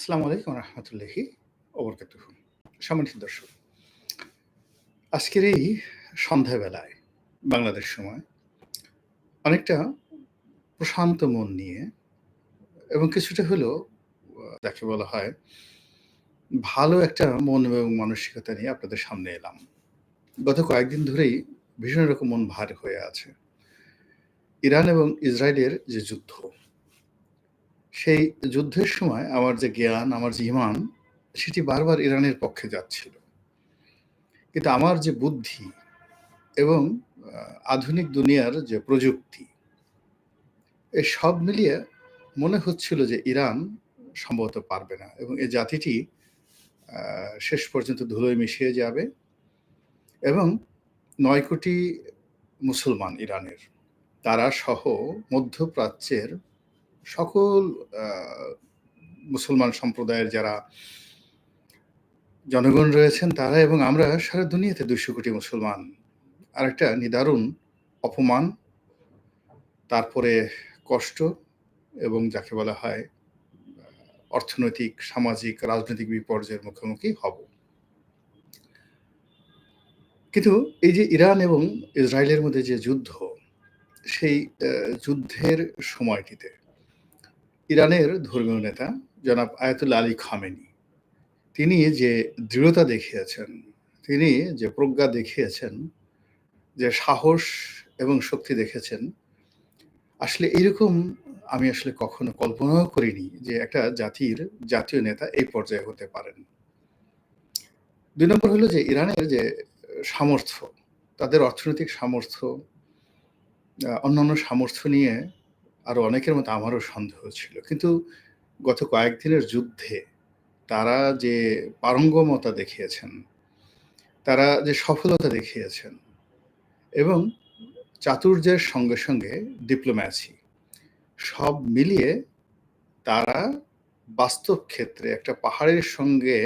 আসসালামু আলাইকুম রহমতুল্লাহি ওবরকাতুহ সম্মানিত দর্শক, আজকের এই সন্ধ্যাবেলায়, বাংলাদেশ সময়, অনেকটা প্রশান্ত মন নিয়ে এবং কিছুটা হলেও, যাকে বলা হয়, ভালো একটা মন এবং মানসিকতা নিয়ে আপনাদের সামনে এলাম। গত কয়েকদিন ধরেই ভীষণ রকম মন ভার হয়ে আছে। ইরান এবং ইসরায়েলের যে যুদ্ধ সেই যুদ্ধের সময় আমার যে জ্ঞান, আমার যে ইমান, সেটি বারবার ইরানের পক্ষে যাচ্ছিল। কিন্তু আমার যে বুদ্ধি এবং আধুনিক দুনিয়ার যে প্রযুক্তি, এ সব মিলিয়ে মনে হচ্ছিল যে ইরান সম্ভবত পারবে না এবং এই জাতিটি শেষ পর্যন্ত ধুলোয় মিশিয়ে যাবে এবং নয় কোটি মুসলমান ইরানের, তারা সহ মধ্যপ্রাচ্যের সকল মুসলমান সম্প্রদায়ের যারা জনগণ রয়েছেন তারা এবং আমরা সারা দুনিয়াতে দুশো কোটি মুসলমান। আর একটা নিদারুণ অপমান, তারপরে কষ্ট এবং যাকে বলা হয় অর্থনৈতিক, সামাজিক, রাজনৈতিক বিপর্যয়ের মুখোমুখি হব। কিন্তু এই যে ইরান এবং ইসরায়েলের মধ্যে যে যুদ্ধ, সেই যুদ্ধের সময়টিতে ইরানের ধর্মীয় নেতা জনাব আয়াতুল্লাহ আলী খামেনি। তিনি যে দৃঢ়তা দেখিয়েছেন, তিনি যে প্রজ্ঞা দেখিয়েছেন, যে সাহস এবং শক্তি দেখেছেন, আসলে এরকম আমি আসলে কখনো কল্পনাও করিনি যে একটা জাতির জাতীয় নেতা এই পর্যায়ে হতে পারেন। দুই নম্বর হলো যে ইরানের যে সামর্থ্য, তাদের অর্থনৈতিক সামর্থ্য অন্যান্য সামর্থ্য নিয়ে আরও অনেকের মতো আমারও সন্দেহ ছিল। কিন্তু গত কয়েকদিনের যুদ্ধে তারা যে পারঙ্গমতা দেখিয়েছেন, তারা যে সফলতা দেখিয়েছেন এবং চাতুর্যের সঙ্গে সঙ্গে ডিপ্লোম্যাসি সব মিলিয়ে তারা বাস্তব ক্ষেত্রে একটা পাহাড়ের সঙ্গে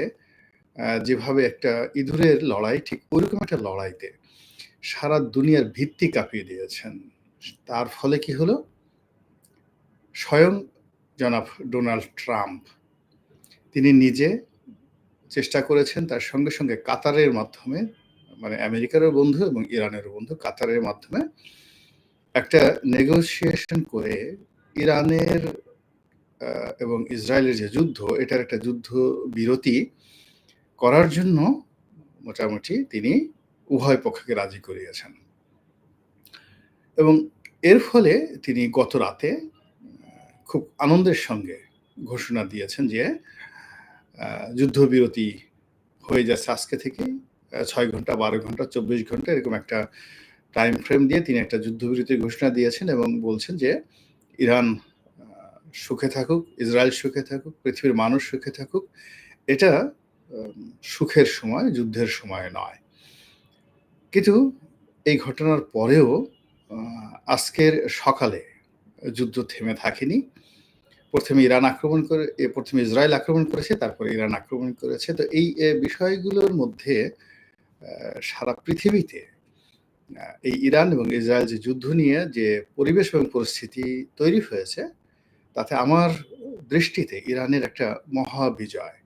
যেভাবে একটা ইঁদুরের লড়াই, ঠিক ওইরকম একটা লড়াইতে সারা দুনিয়ার ভিত্তি কাঁপিয়ে দিয়েছেন। তার ফলে কি হলো? স্বয়ং জনাব ডোনাল্ড ট্রাম্প। তিনি নিজে চেষ্টা করেছেন তার সঙ্গে সঙ্গে কাতারের মাধ্যমে মানে আমেরিকারও বন্ধু এবং ইরানেরও বন্ধু, কাতারের মাধ্যমে একটা নেগোসিয়েশন করে ইরানের এবং ইসরায়েলের যে যুদ্ধ, এটার একটা যুদ্ধ বিরতি করার জন্য মোটামুটি তিনি উভয় পক্ষকে রাজি করিয়েছেন। এবং এর ফলে তিনি গত রাতে খুব আনন্দের সঙ্গে ঘোষণা দিয়েছেন যে যুদ্ধবিরতি হয়ে যাচ্ছে আজকে থেকে ছয় ঘণ্টা, বারো ঘণ্টা, চব্বিশ ঘণ্টা এরকম একটা টাইম ফ্রেম দিয়ে তিনি একটা যুদ্ধবিরতির ঘোষণা দিয়েছেন এবং বলছেন যে, ইরান সুখে থাকুক, ইসরায়েল সুখে থাকুক, পৃথিবীর মানুষ সুখে থাকুক, এটা সুখের সময়, যুদ্ধের সময় নয়। কিন্তু এই ঘটনার পরেও আজকের সকালে যুদ্ধ থেমে থাকেনি। প্রথমে ইরান আক্রমণ করে প্রথমে ইসরায়েল আক্রমণ করেছে, তারপরে ইরান আক্রমণ করেছে। তো এই বিষয়গুলোর মধ্যে সারা পৃথিবীতে এই ইরান এবং ইসরায়েল যে যুদ্ধ নিয়ে যে পরিবেশ এবং পরিস্থিতি তৈরি হয়েছে, তাতে আমার দৃষ্টিতে ইরানের একটা মহা বিজয়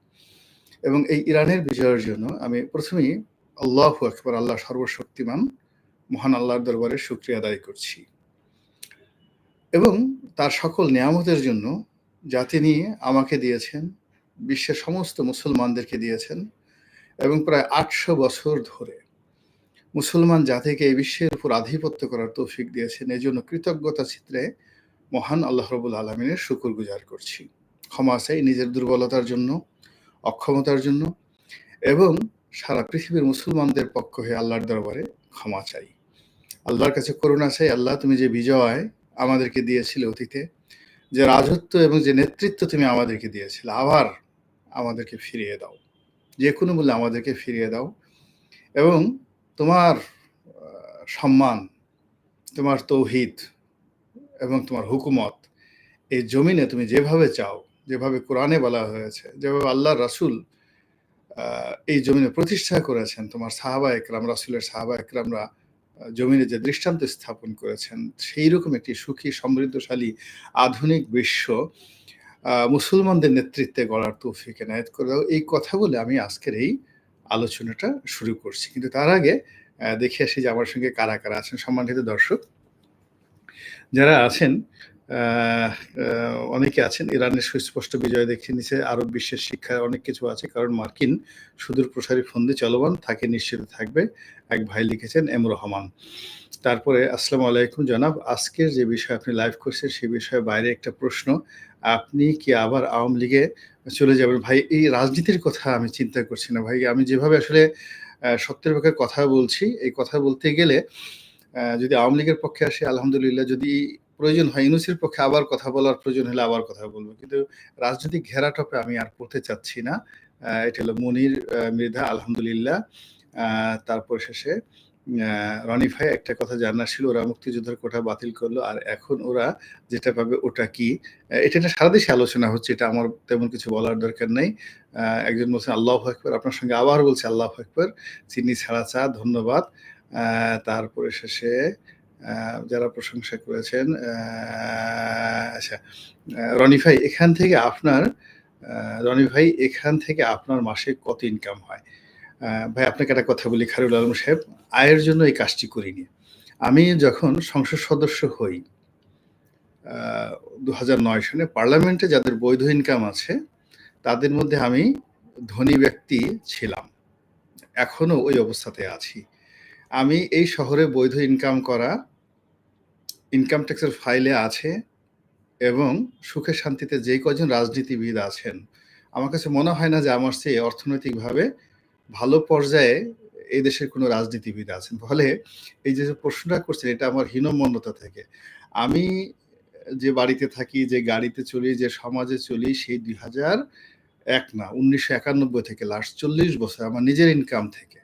এবং এই ইরানের বিজয়ের জন্য আমি প্রথমেই আল্লাহ আকবর, আল্লাহ সর্বশক্তিমান, মহান আল্লাহর দরবারে শুক্রিয়া আদায় করছি। এবং তার সকল নিয়ামতের জন্য যা তিনি আমাকে দিয়েছেন, বিশ্বের সমস্ত মুসলমানদেরকে দিয়েছেন এবং প্রায় আটশো বছর ধরে মুসলমান জাতিকে এই বিশ্বের উপর আধিপত্য করার তৌফিক দিয়েছেন। এই জন্য কৃতজ্ঞতা চিত্রে মহান আল্লাহ রবুল আলমিনের শুকুর গুজার করছি। ক্ষমা চাই নিজের দুর্বলতার জন্য, অক্ষমতার জন্য এবং সারা পৃথিবীর মুসলমানদের পক্ষ হয়ে আল্লাহর দরবারে ক্ষমা চাই। আল্লাহর কাছে করুণা চাই। আল্লাহ, তুমি যে বিজয় আমাদেরকে দিয়েছিলে অতীতে যে রাজত্ব এবং যে নেতৃত্ব তুমি আমাদেরকে দিয়েছিলে, আবার আমাদেরকে ফিরিয়ে দাও। যে কোনো মূল্যে আমাদেরকে ফিরিয়ে দাও এবং তোমার সম্মান, তোমার তৌহিদ এবং তোমার হুকুমত এই জমিনে তুমি যেভাবে চাও, যেভাবে কোরআনে বলা হয়েছে, যেভাবে আল্লাহ রাসূল এই জমিনে প্রতিষ্ঠা করেছেন তোমার সাহাবা একরাম রাসুলের সাহাবা একরামরা জমিনে যে দৃষ্টান্ত স্থাপন করেছেন সেই রকম একটি সুখী, সমৃদ্ধশালী, আধুনিক বিশ্ব মুসলমানদের নেতৃত্বে গড়ার তৌফিক এনায়ত করে দাও। এই কথা বলে আমি আজকের এই আলোচনাটা শুরু করছি। কিন্তু তার আগে দেখে আসি যে আমার সঙ্গে কারা কারা আছেন। সম্মানিত দর্শক, যারা আছেন অনেকে আছেন। ইরানের সুস্পষ্ট বিজয় দেখে নিছে। আরব বিশ্বের শিক্ষায় অনেক কিছু আছে। কারণ মার্কিন সুদূর প্রসারী ফন্দি চলমান থাকে নিশ্চিত থাকবে, এক ভাই লিখেছেন এম রহমান। তারপরে, আসসালামু আলাইকুম জনাব। আজকের যে বিষয় আপনি লাইভ করছেন, সে বিষয়ে বাইরে একটা প্রশ্ন। আপনি কি আবার আওয়ামী লীগে চলে যাবেন? ভাই, এই রাজনীতির কথা আমি চিন্তা করছি না। ভাই, আমি যেভাবে আসলে সত্যের পক্ষে কথা বলছি, এই কথা বলতে গেলে যদি আওয়ামী লীগের পক্ষে আসে, আলহামদুলিল্লাহ, যদি প্রয়োজন হয়। ইউনুসের পক্ষে আবার কথা বলার প্রয়োজন হলে আবার কথা বলব। কিন্তু রাজনৈতিক ঘেরা টপে আমি আর পড়তে চাচ্ছি না। এটা হলো মনির মৃধা আলহামদুলিল্লাহ। তারপর শেষে রনি ভাই একটা কথা জানার ছিল, ওরা মুক্তিযোদ্ধার কোটা বাতিল করল। আর এখন ওরা যেটা পাবে ওটা কি? এটা একটা সারা দেশে আলোচনা হচ্ছে, এটা আমার তেমন কিছু বলার দরকার নেই। একজন বলছেন আল্লাহ আকবর। আপনার সঙ্গে আবার বলছে, আল্লাহ আকবর। চিনি ছাড়া চা, ধন্যবাদ। তারপরে শেষে যারা প্রশংসা করেছেন আচ্ছা রনি ভাই, এখান থেকে আপনার রনি ভাই, এখান থেকে আপনার মাসে কত ইনকাম হয়? ভাই, আপনাকে একটা কথা বলি, খারুল আলম সাহেব, আয়ের জন্য এই কাজটি করিনি। আমি যখন সংসদ সদস্য হই দু নয় সনে পার্লামেন্টে যাদের বৈধ ইনকাম আছে, তাদের মধ্যে আমি ধনী ব্যক্তি ছিলাম। এখনও ওই অবস্থাতে আছি। আমি এই শহরে বৈধ ইনকাম করা ইনকাম ট্যাক্সের ফাইলে আছে এবং সুখে শান্তিতে যে কজন রাজনীতিবিদ আছেন, আমার কাছে মনে হয় না যে আমার সে অর্থনৈতিকভাবে ভালো পর্যায়ে এই দেশের কোনো রাজনীতিবিদ আছেন। ফলে এই যে প্রশ্নটা করছেন, এটা আমার হীনমন্যতা থেকে। আমি যে বাড়িতে থাকি, যে গাড়িতে চলি, যে সমাজে চলি, সেই দুই হাজার এক না, উনিশশো একানব্বই থেকে লাস্ট চল্লিশ বছর আমার নিজের ইনকাম থেকে।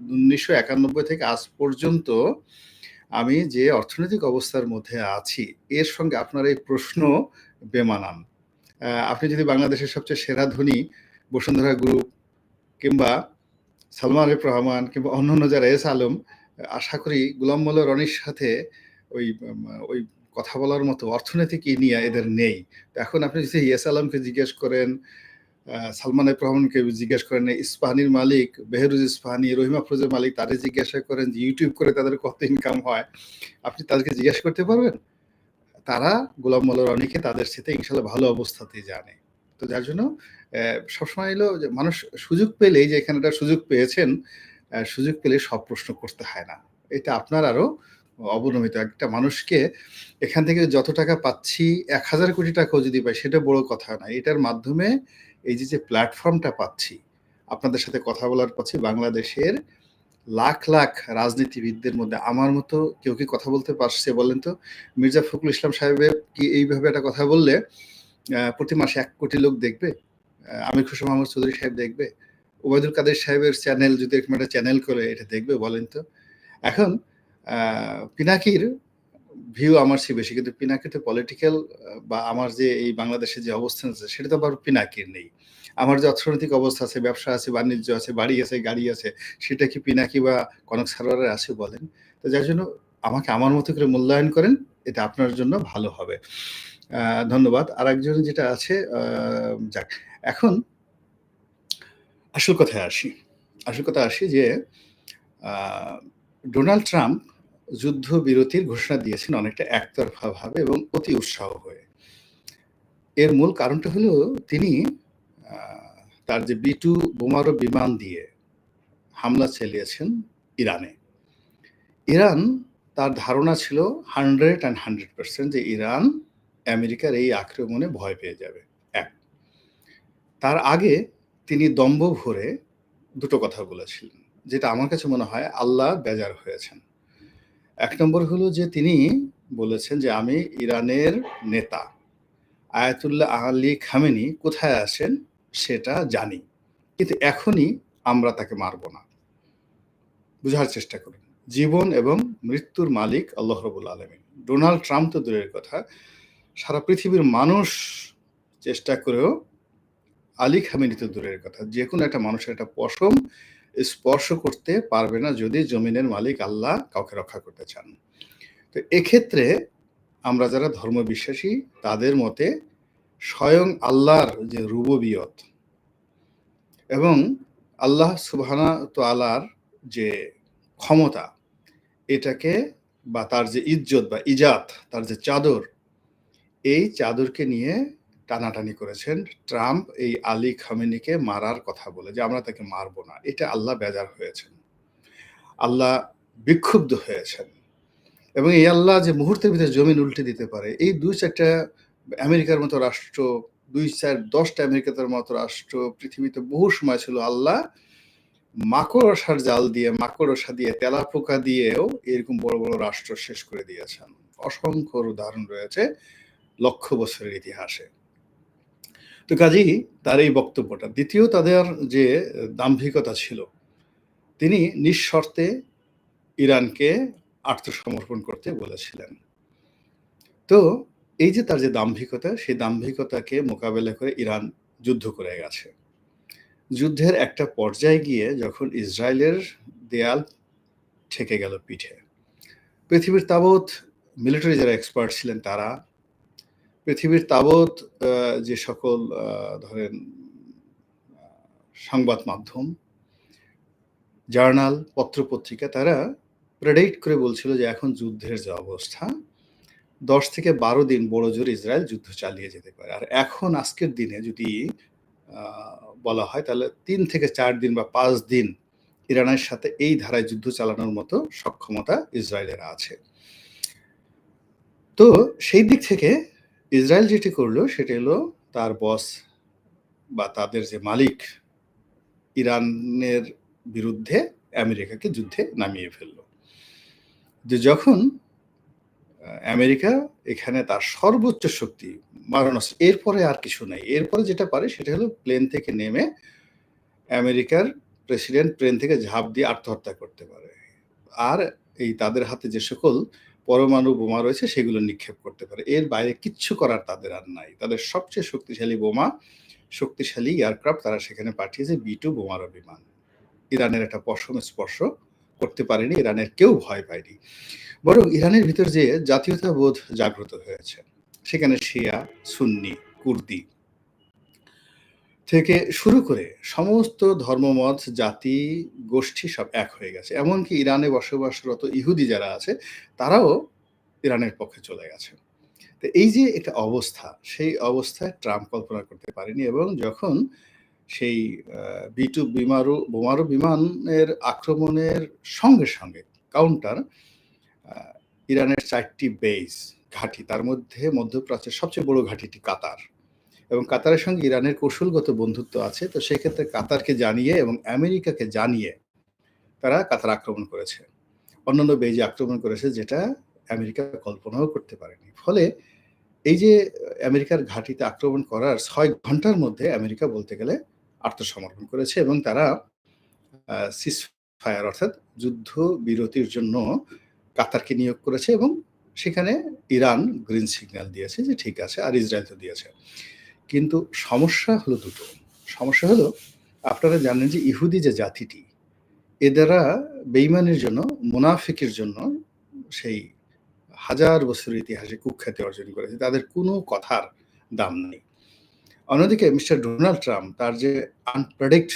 উনিশশো একানব্বই থেকে আজ পর্যন্ত আমি যে অর্থনৈতিক অবস্থার মধ্যে আছি, এর সঙ্গে আপনার এই প্রশ্ন বেমানান। আপনি যদি বাংলাদেশের সবচেয়ে সেরা ধনী বসুন্ধরা গ্রুপ কিংবা সালমান আরিফ রহমান কিংবা অন্যান্য যারা এস আলম, আশা করি গুলাম মোল্লা রনির সাথে ওই ওই কথা বলার মতো অর্থনৈতিক নিয়ে এদের নেই। এখন আপনি যদি এস আলমকে জিজ্ঞেস করেন সালমান রহমানকে জিজ্ঞেস করেন ইস্পাহানির মালিক, বেহরুজ ইস্পাহানি, রহিমা ফরোজের মালিক, তাদের জিজ্ঞাসা করেন যে ইউটিউব করে তাদের কত ইনকাম হয়? আপনি তাদেরকে জিজ্ঞাসা করতে পারবেন? তারা গোলাম মোল্লা রনিকে তাদের সাথে ইনশাল্লাহ ভালো অবস্থাতেই জানে। তো যার জন্য সবসময় এলো যে, মানুষ সুযোগ পেলেই যে, এখানে একটা সুযোগ পেয়েছেন সুযোগ পেলে সব প্রশ্ন করতে হয় না। এটা আপনার আরও অবনমিত। একটা মানুষকে এখান থেকে যত টাকা পাচ্ছি, এক হাজার কোটি টাকাও যদি পাই, সেটা বড় কথা না এটার মাধ্যমে এই যে যে প্ল্যাটফর্মটা পাচ্ছি, আপনাদের সাথে কথা বলার পাচ্ছি বাংলাদেশের লাখ লাখ রাজনীতিবিদদের মধ্যে আমার মতো কেউ কি কথা বলতে পারছে বলেন তো? মির্জা ফখরুল ইসলাম সাহেবের কি এইভাবে একটা কথা বললে প্রতি মাসে এক কোটি লোক দেখবে? আমির খুশু মোহাম্মদ চৌধুরী সাহেব দেখবে? ওবায়দুল কাদের সাহেবের চ্যানেল যদি একটা চ্যানেল করে, এটা দেখবে বলেন তো? এখন পিনাকির ভিউ আমার চেয়ে বেশি। কিন্তু পিনাকির তো পলিটিক্যাল বা আমার যে এই বাংলাদেশের যে অবস্থান আছে, সেটা তো আবার পিনাকির নেই। আমার যে অর্থনৈতিক অবস্থা আছে, ব্যবসা আছে, বাণিজ্য আছে, বাড়ি আছে, গাড়ি আছে, সেটা কি পিনাকি বা কনক সারোয়ারের আছে বলেন? তো যার জন্য আমাকে আমার মতো করে মূল্যায়ন করেন, এটা আপনার জন্য ভালো হবে। ধন্যবাদ। আর একজন যেটা আছে যাক, এখন আসল কথায় আসি। আসল কথা আসি যে ডোনাল্ড ট্রাম্প যুদ্ধ বিরতির ঘোষণা দিয়েছেন অনেকটা একতরফা ভাবে এবং অতি উৎসাহ হয়ে। এর মূল কারণটা হলো তিনি তার যে বিটু বোমারো বিমান দিয়ে হামলা চালিয়েছেন ইরানে। ইরান, তার ধারণা ছিল হান্ড্রেড অ্যান্ড হান্ড্রেড পার্সেন্ট যে ইরান আমেরিকার এই আক্রমণে ভয় পেয়ে যাবে। এক, তার আগে তিনি দম্ভ ভরে দুটো কথা বলেছিলেন, যেটা আমার কাছে মনে হয় আল্লাহ বেজার হয়েছেন। এক নম্বর হলো যে তিনি বলেছেন যে আমি ইরানের নেতা। আয়াতুল্লাহ আলী খামেনি কোথায় আছেন সেটা জানি, কিন্তু এখনই আমরা তাকে মারব না। বুঝার চেষ্টা করুন। জীবন এবং মৃত্যুর মালিক আল্লাহ রবুল আলমী ডোনাল্ড ট্রাম্প তো দূরের কথা, সারা পৃথিবীর মানুষ চেষ্টা করেও আলী খামেনি তো দূরের কথা। যে কোনো একটা মানুষের একটা পশম স্পর্শ করতে পারবে না যদি জমিনের মালিক আল্লাহ কাউকে রক্ষা করতে চান। তো এক্ষেত্রে আমরা যারা ধর্ম বিশ্বাসী তাদের মতে স্বয়ং আল্লাহর যে রুববিয়ত এবং আল্লাহ সুবহানা তাআলার যে ক্ষমতা, এটাকে বা তার যে ইজ্জত বা ইজাত, তার যে চাদর, এই চাদরকে নিয়ে টানাটানি করেছেন। ট্রাম্প এই আলী খামেনিকে মারার কথা বলে যে আমরা তাকে মারবো না। এটা আল্লাহ বেজার হয়েছেন। আল্লাহ বিক্ষুব্ধ হয়েছেন। এবং এই আল্লাহ যে মুহূর্তের ভিতরে জমিন উল্টে দিতে পারে, এই দুই চারটা আমেরিকার মতো রাষ্ট্র, দুই চার দশটা আমেরিকার মতো রাষ্ট্র, পৃথিবীতে বহু সময় ছিল আল্লাহ মাকড়সার জাল দিয়ে, মাকড়সা দিয়ে তেলা পোকা দিয়েও এরকম বড় বড় রাষ্ট্র শেষ করে দিয়েছেন। অসংখ্য উদাহরণ রয়েছে লক্ষ বছরের ইতিহাসে। তো কাজেই তার এই বক্তব্যটা। দ্বিতীয় তাদের যে দাম্ভিকতা ছিল, তিনি নিঃশর্তে ইরানকে আত্মসমর্পণ করতে বলেছিলেন। তো এই যে তার যে দাম্ভিকতা, সেই দাম্ভিকতাকে মোকাবেলা করে ইরান যুদ্ধ করে গেছে। যুদ্ধের একটা পর্যায়ে গিয়ে যখন ইসরায়েলের দেয়াল ঠেকে গেল পিঠে, পৃথিবীর তাবৎ মিলিটারি যারা এক্সপার্ট ছিলেন তারা পৃথিবীর তাবৎ যে সকল ধরেন, সংবাদ মাধ্যম, জার্নাল, পত্রপত্রিকা, তারা প্রেডেক্ট করে বলছিল যে এখন যুদ্ধের যে অবস্থা, দশ থেকে বারো দিন বড় জোর ইসরায়েল যুদ্ধ চালিয়ে যেতে পারে। আর এখন, আজকের দিনে যদি বলা হয়, তাহলে তিন থেকে চার দিন বা পাঁচ দিন ইরানের সাথে এই ধারায় যুদ্ধ চালানোর মতো সক্ষমতা ইসরায়েলের আছে। তো সেই দিক থেকে ইসরায়েল যেটি করল, সেটা হলো তার বস বা তাদের যে মালিক ইরানের বিরুদ্ধে আমেরিকাকে যুদ্ধে নামিয়ে ফেলল। যে যখন আমেরিকা এখানে তার সর্বোচ্চ শক্তি মারণাস্ত্র, এরপরে আর কিছু নেই। এরপরে যেটা পারে, সেটা হলো প্লেন থেকে নেমে আমেরিকার প্রেসিডেন্ট প্লেন থেকে ঝাঁপ দিয়ে আত্মহত্যা করতে পারে। আর এই তাদের হাতে যে সকল পরমাণু বোমা রয়েছে, সেগুলো নিক্ষেপ করতে পারে। এর বাইরে কিচ্ছু করার তাদের আর নাই। তাদের সবচেয়ে শক্তিশালী বোমা, শক্তিশালী এয়ারক্রাফট তারা সেখানে পাঠিয়েছে, বি টু বোমারো বিমান ইরানের একটা পশম স্পর্শ করতে পারেনি, ইরানের কেউ ভয় পায়নি। বরং ইরানের ভিতর যে জাতীয়তাবোধ জাগ্রত হয়েছে, সেখানে শিয়া, সুন্নি, কুর্দি থেকে শুরু করে সমস্ত ধর্মমত জাতি, গোষ্ঠী সব এক হয়ে গেছে। এমনকি ইরানে বসবাসরত ইহুদি যারা আছে, তারাও ইরানের পক্ষে চলে গেছে। তো এই যে একটা অবস্থা, সেই অবস্থায় ট্রাম্প কল্পনা করতে পারেনি এবং যখন সেই বিটু বিমারু, বোমারু বিমানের আক্রমণের সঙ্গে সঙ্গে কাউন্টার ইরানের চারটি বেস ঘাঁটি, তার মধ্যে মধ্যপ্রাচ্যের সবচেয়ে বড় ঘাঁটিটি কাতার। এবং কাতারের সঙ্গে ইরানের কৌশলগত বন্ধুত্ব আছে, তো সেক্ষেত্রে কাতারকে জানিয়ে এবং আমেরিকাকে জানিয়ে তারা কাতার আক্রমণ করেছে। অন্যান্য বেজে আক্রমণ করেছে যেটা আমেরিকা কল্পনাও করতে পারেনি। ফলে এই যে আমেরিকার ঘাঁটিতে আক্রমণ করার ছয় ঘণ্টার মধ্যে আমেরিকা বলতে গেলে আত্মসমর্পণ করেছে এবং তারা সিস ফায়ার অর্থাৎ যুদ্ধ বিরতির জন্য কাতারকে নিয়োগ করেছে এবং সেখানে ইরান গ্রিন সিগন্যাল দিয়েছে যে ঠিক আছে, আর ইসরায়েল তো দিয়েছে। কিন্তু সমস্যা হলো দুটো। সমস্যা হলো, আপনারা জানেন যে ইহুদি যে জাতিটি, এ দ্বারা বেইমানের জন্য, মুনাফিকের জন্য সেই হাজার বছরের ইতিহাসে কুখ্যাতি অর্জন করেছে। তাদের কোনো কথার দাম নেই। অন্যদিকে মিস্টার ডোনাল্ড ট্রাম্প তার যে আনপ্রেডিক্ট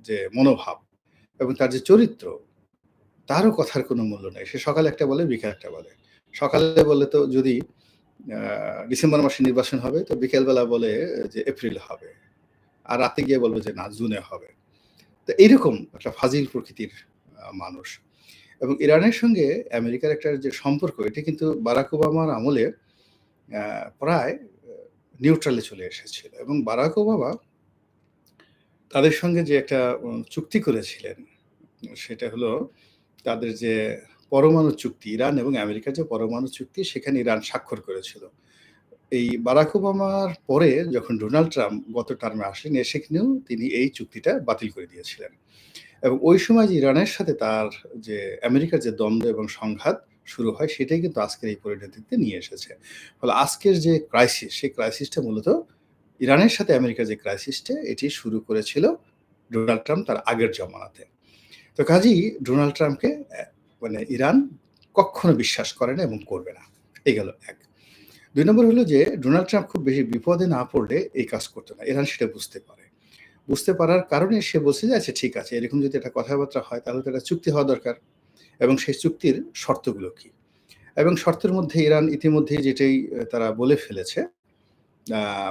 যে মনোভাব এবং তার যে চরিত্র, তারও কথার কোনো মূল্য নেই। সে সকালে একটা বলে, বিকেল একটা বলে। সকালে বলে তো যদি ডিসেম্বর মাসে নির্বাচন হবে, তো বিকেলবেলা বলে যে এপ্রিল হবে। আর রাতে গিয়ে বলবে যে, না, জুনে হবে। তো এইরকম একটা ফাজিল প্রকৃতির মানুষ। এবং ইরানের সঙ্গে আমেরিকার একটা যে সম্পর্ক, এটি কিন্তু বারাক ওবামার আমলে প্রায় নিউট্রালে চলে এসেছিল। এবং বারাক ওবামা তাদের সঙ্গে যে একটা চুক্তি করেছিলেন, সেটা হলো তাদের যে পরমাণু চুক্তি, ইরান এবং আমেরিকার যে পরমাণু চুক্তি সেখানে ইরান স্বাক্ষর করেছিল। এই বারাক ওবামার পরে যখন ডোনাল্ড ট্রাম্প গত টার্মে আসলেন সেখানেও তিনি এই চুক্তিটা বাতিল করে দিয়েছিলেন। এবং ওই সময় যে ইরানের সাথে তার যে আমেরিকার যে দ্বন্দ্ব এবং সংঘাত শুরু হয়, সেটাই কিন্তু আজকের এই পরিণতিতে নিয়ে এসেছে। ফলে আজকের যে ক্রাইসিস সেই ক্রাইসিসটা মূলত ইরানের সাথে আমেরিকার যে ক্রাইসিসটা এটি শুরু করেছিল ডোনাল্ড ট্রাম্প তার আগের জমানাতে। তো কাজেই ডোনাল্ড ট্রাম্পকে মানে ইরান কখনো বিশ্বাস করে না এবং করবে না। এই গেল এক। দুই নম্বর হলো যে, ডোনাল্ড ট্রাম্প খুব বেশি বিপদে না পড়লে এই কাজ করতো না। ইরান সেটা বুঝতে পারে। বুঝতে পারার কারণে সে বলছে যে আচ্ছা ঠিক আছে, এরকম যদি একটা কথাবার্তা হয়, তাহলে তো একটা চুক্তি হওয়া দরকার। এবং সেই চুক্তির শর্তগুলো কি? এবং শর্তের মধ্যে ইরান ইতিমধ্যে যেটাই তারা বলে ফেলেছে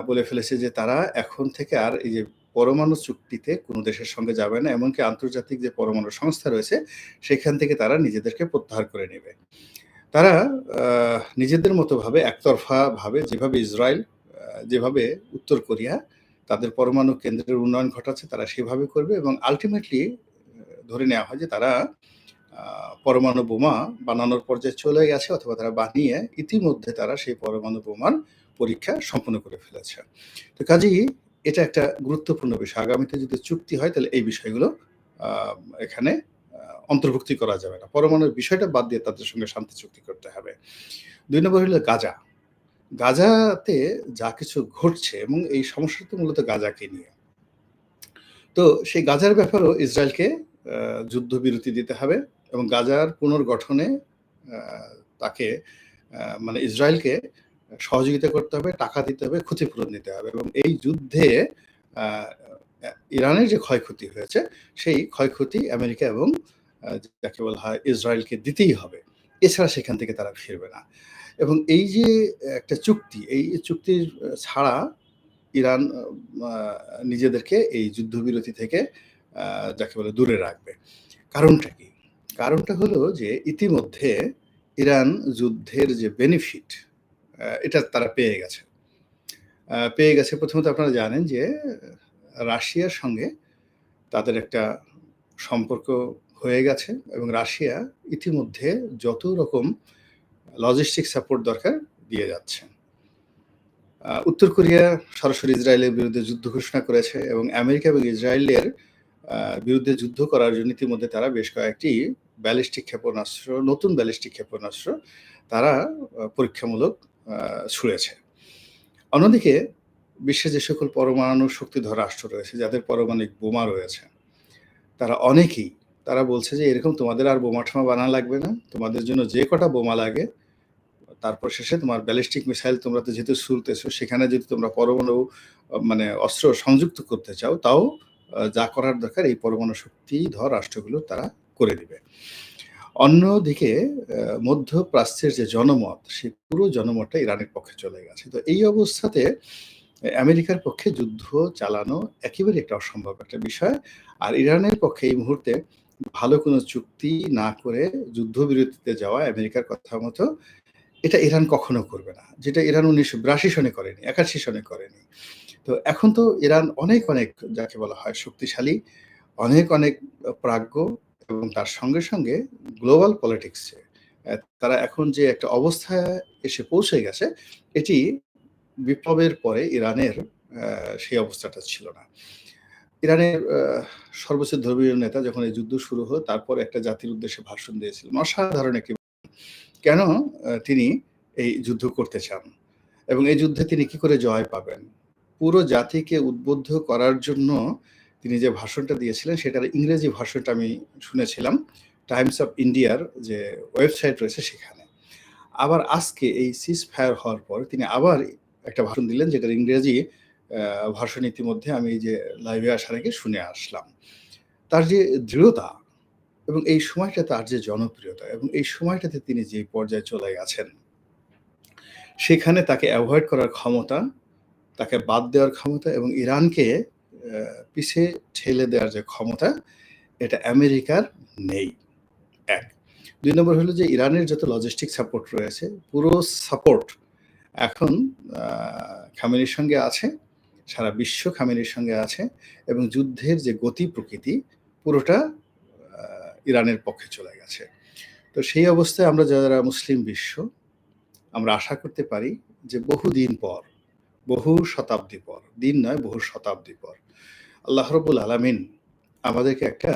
বলে ফেলেছে যে, তারা এখন থেকে আর এই যে পরমাণু চুক্তিতে কোনো দেশের সঙ্গে যাবে না, এমনকি আন্তর্জাতিক যে পরমাণু সংস্থা রয়েছে, সেখান থেকে তারা নিজেদেরকে প্রত্যাহার করে নেবে। তারা নিজেদের মতো ভাবে একতরফা ভাবে যেভাবে ইসরায়েল যেভাবে উত্তর কোরিয়া তাদের পরমাণু কেন্দ্রের উন্নয়ন ঘটাচ্ছে, তারা সেভাবে করবে এবং আলটিমেটলি ধরে নেওয়া হয় যে তারা পরমাণু বোমা বানানোর পর্যায়ে চলে গেছে অথবা তারা বানিয়ে ইতিমধ্যে তারা সেই পরমাণু বোমার পরীক্ষা সম্পন্ন করে ফেলেছে। তো কাজেই এটা একটা গুরুত্বপূর্ণ বিষয়। আগামীতে যদি চুক্তি হয়, তাহলে এই বিষয়গুলো এখানে অন্তর্ভুক্তি করা যাবে না। পরমাণুর বিষয়টা বাদ দিয়ে তাদের সঙ্গে শান্তি চুক্তি করতে হবে। দুই নম্বর হলো গাজা। গাজাতে যা কিছু ঘটছে এবং এই সমস্যা তো মূলত গাজাকে নিয়ে। তো সেই গাজার ব্যাপারেও ইসরায়েলকে যুদ্ধবিরতি দিতে হবে এবং গাজার পুনর্গঠনে তাকে মানে ইসরায়েলকে সহযোগিতা করতে হবে, টাকা দিতে হবে, ক্ষতিপূরণ দিতে হবে এবং এই যুদ্ধে ইরানের যে ক্ষয়ক্ষতি হয়েছে, সেই ক্ষয়ক্ষতি আমেরিকা এবং যাকে বলা হয় ইসরায়েলকে দিতেই হবে। এছাড়া সেখান থেকে তারা ফিরবে না। এবং এই যে একটা চুক্তি, এই চুক্তির ছাড়া ইরান নিজেদেরকে এই যুদ্ধবিরতি থেকে যাকে বলে দূরে রাখবে। কারণটা কি? কারণটা হলো যে ইতিমধ্যে ইরান যুদ্ধের যে বেনিফিট এটা তারা পেয়ে গেছে। পেয়ে গেছে প্রথমত আপনারা জানেন যে, রাশিয়ার সঙ্গে তাদের একটা সম্পর্ক হয়ে গেছে এবং রাশিয়া ইতিমধ্যে যত রকম লজিস্টিক সাপোর্ট দরকার দিয়ে যাচ্ছে। উত্তর কোরিয়া সরাসরি ইসরায়েলের বিরুদ্ধে যুদ্ধ ঘোষণা করেছে এবং আমেরিকা এবং ইসরায়েলের বিরুদ্ধে যুদ্ধ করার জন্য ইতিমধ্যে তারা বেশ কয়েকটি ব্যালিস্টিক ক্ষেপণাস্ত্র, নতুন ব্যালিস্টিক ক্ষেপণাস্ত্র তারা পরীক্ষামূলক ছুঁড়েছে। অন্যদিকে বিশ্বে যে সকল পরমাণু শক্তিধর রাষ্ট্র রয়েছে, যাদের পারমাণবিক বোমা রয়েছে, তারা অনেকেই, তারা বলছে যে এরকম তোমাদের আর বোমা ঠোমা বানা লাগবে না, তোমাদের জন্য যে কটা বোমা লাগে, তারপর শেষে তোমার ব্যালিস্টিক মিসাইল তোমরা তো যেহেতু শুরুতেছো সেখানে যদি তোমরা পরমাণু মানে অস্ত্র সংযুক্ত করতে চাও, তাও যা করার দরকার এই পরমাণু শক্তিধর রাষ্ট্রগুলো তারা করে দিবে। অন্যদিকে মধ্যপ্রাচ্যের যে জনমত সেই পুরো জনমতটা ইরানের পক্ষে চলে গেছে। তো এই অবস্থাতে, আমেরিকার পক্ষে যুদ্ধ চালানো একেবারে একটা অসম্ভব একটা বিষয়। আর ইরানের পক্ষে এই মুহূর্তে ভালো কোনো চুক্তি না করে যুদ্ধবিরতিতে যাওয়া আমেরিকার কথা মতো, এটা ইরান কখনো করবে না। যেটা ইরান উনিশশো বিরাশি সনে করেনি, একাশি সনে করেনি। তো এখন তো ইরান অনেক অনেক, যাকে বলা হয় শক্তিশালী, অনেক অনেক প্রাজ্ঞ এবং তার সঙ্গে সঙ্গে গ্লোবাল পলিটিক্সে তারা এখন যে একটা অবস্থায় এসে পৌঁছে গেছে, এটি বিপ্লবের পরে ইরানের সেই অবস্থাটা ছিল না। ইরানের সর্বোচ্চ ধর্মীয় নেতা যখন এই যুদ্ধ শুরু হলো, তারপর একটা জাতির উদ্দেশ্যে ভাষণ দিয়েছিলেন। অসাধারণ একটি কেন তিনি এই যুদ্ধ করতে চান এবং এই যুদ্ধে তিনি কি করে জয় পাবেন? পুরো জাতিকে উদ্বুদ্ধ করার জন্য তিনি যে ভাষণটা দিয়েছিলেন, সেটার ইংরেজি ভাষণটা আমি শুনেছিলাম, টাইমস অফ ইন্ডিয়ার যে ওয়েবসাইট রয়েছে সেখানে। আবার আজকে এই সিজ ফায়ার হওয়ার পর তিনি আবার একটা ভাষণ দিলেন, যেটার ইংরেজি ভাষণ ইতিমধ্যে আমি যে লাইভে আসার আগে শুনে আসলাম। তার যে দৃঢ়তা এবং এই সময়টা তার যে জনপ্রিয়তা এবং এই সময়টাতে তিনি যে পর্যায়ে চলে গেছেন, সেখানে তাকে অ্যাভয়েড করার ক্ষমতা, তাকে বাদ দেওয়ার ক্ষমতা এবং ইরানকে পিছে ঠেলে দেওয়ার যে ক্ষমতা, এটা আমেরিকার নেই। এক। দুই নম্বর হলো যে ইরানের যত লজিস্টিক সাপোর্ট রয়েছে, পুরো সাপোর্ট এখন খামেনির সঙ্গে আছে, সারা বিশ্ব খামেনির সঙ্গে আছে, এবং যুদ্ধের যে গতি প্রকৃতি, পুরোটা ইরানের পক্ষে চলে গেছে। তো সেই অবস্থায় আমরা যারা মুসলিম বিশ্ব, আমরা আশা করতে পারি যে বহু দিন পর, বহু শতাব্দী পর, দিন নয়, বহু শতাব্দী পর আল্লাহ রবুল আলমিন আমাদেরকে একটা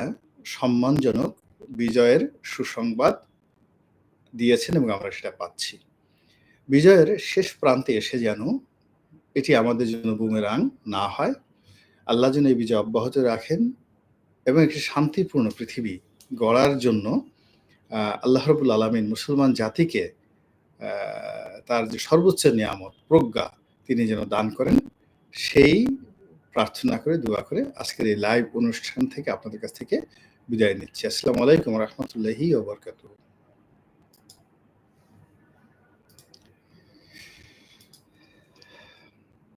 সম্মানজনক বিজয়ের সুসংবাদ দিয়েছেন এবং আমরা সেটা পাচ্ছি। বিজয়ের শেষ প্রান্তে এসে যেন এটি আমাদের জন্য বুমেরাং না হয়, আল্লাহ যেন এই বিজয় অব্যাহত রাখেন এবং একটি শান্তিপূর্ণ পৃথিবী গড়ার জন্য আল্লাহ রবুল আলমিন মুসলমান জাতিকে তার যে সর্বোচ্চ নিয়ামত, প্রজ্ঞা তিনি যেন দান করেন, সেই প্রার্থনা করে, দোয়া করে আজকের এই লাইভ অনুষ্ঠান থেকে আপনাদের কাছ থেকে বিদায় নিচ্ছি। আসসালামু আলাইকুম রহমতুল্লাহি ওবরকাতুহ